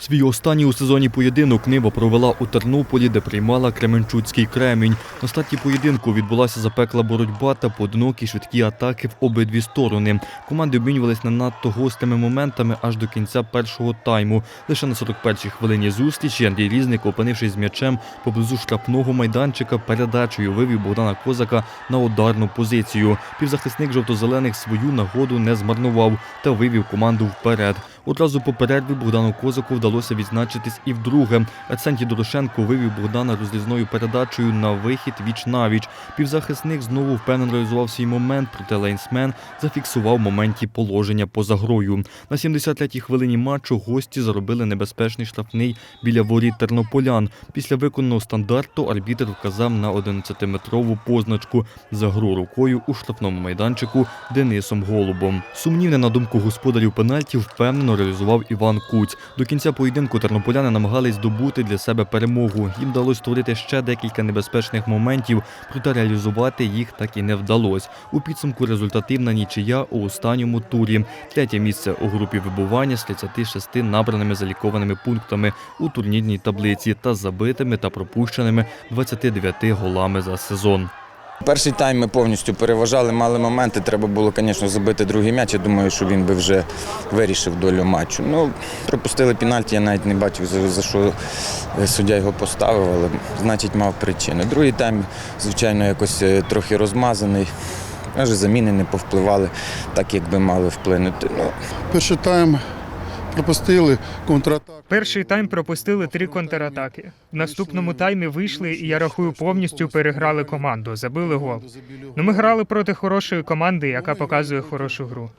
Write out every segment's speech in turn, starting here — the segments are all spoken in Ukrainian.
Свій останній у сезоні поєдинок Нива провела у Тернополі, де приймала Кременчуцький кремінь. На старті поєдинку відбулася запекла боротьба та поодинокі швидкі атаки в обидві сторони. Команди обмінювались не надто гострими моментами аж до кінця першого тайму. Лише на 41-й хвилині зустрічі Андрій Різник, опинившись з м'ячем поблизу штрафного майданчика, передачею вивів Богдана Козака на ударну позицію. Півзахисник жовто-зелених свою нагоду не змарнував та вивів команду вперед. Одразу по Богдану Козаку вдалося відзначитись і вдруге. Арсентій Дорошенко вивів Богдана розрізною передачею на вихід віч навіч. Півзахисник знову впевнено реалізував свій момент, проте лейнсмен зафіксував в моменті положення поза грою. На 73-й хвилині матчу гості заробили небезпечний штрафний біля воріт тернополян. Після виконаного стандарту арбітр вказав на 11-метрову позначку за гру рукою у штрафному майданчику Денисом Голубом. Сумнівне, на думку господарів пенальті, впевнено реалізував Іван Куць. До кінця поєдинку тернополяни намагались здобути для себе перемогу. Їм вдалося створити ще декілька небезпечних моментів, проте реалізувати їх так і не вдалося. У підсумку результативна нічия у останньому турі. Третє місце у групі вибування з 36 набраними залікованими пунктами у турнірній таблиці та забитими та пропущеними 29 голами за сезон. Перший тайм ми повністю переважали, мали моменти. Треба було, звісно, забити другий м'яч. Я думаю, що він би вже вирішив долю матчу. Ну, пропустили пенальті, я навіть не бачив, за, що суддя його поставив, але значить мав причину. Другий тайм, звичайно, якось е, трохи розмазаний. Може, заміни не повпливали так, як би мали вплинути. Ну, Перший тайм пропустили контратаку. Перший тайм пропустили три контратаки. В наступному таймі вийшли і я рахую повністю переграли команду, забили гол. Ну ми грали проти хорошої команди, яка показує хорошу гру.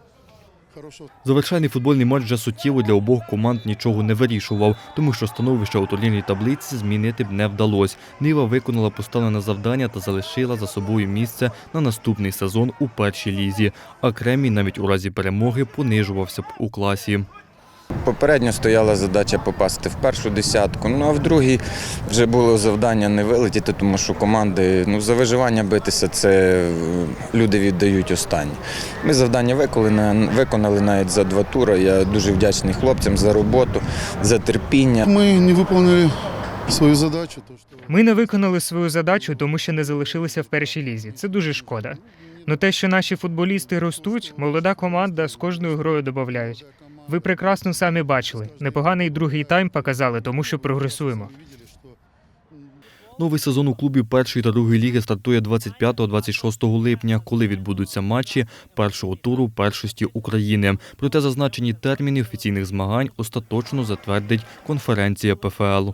Завершальний футбольний матч вже суттєво для обох команд нічого не вирішував, тому що становище у турнірній таблиці змінити б не вдалося. Нива виконала поставлене завдання та залишила за собою місце на наступний сезон у першій лізі. А Кремій навіть у разі перемоги понижувався б у класі. Попередньо стояла задача попасти в першу десятку. Ну а в другій вже було завдання не вилетіти, тому що команди ну, за виживання битися це е, люди віддають останні. Ми завдання виконали, виконали навіть за два тури. Я дуже вдячний хлопцям за роботу, за терпіння. Ми не виконали свою задачу. То, що... Ми не виконали свою задачу, тому що не залишилися в першій лізі. Це дуже шкода. Ну те, що наші футболісти ростуть, молода команда з кожною грою додають. Ви прекрасно самі бачили. Непоганий другий тайм показали, тому що прогресуємо. Новий сезон у клубі першої та другої ліги стартує 25-26 липня, коли відбудуться матчі першого туру першості України. Проте зазначені терміни офіційних змагань остаточно затвердить конференція ПФЛ.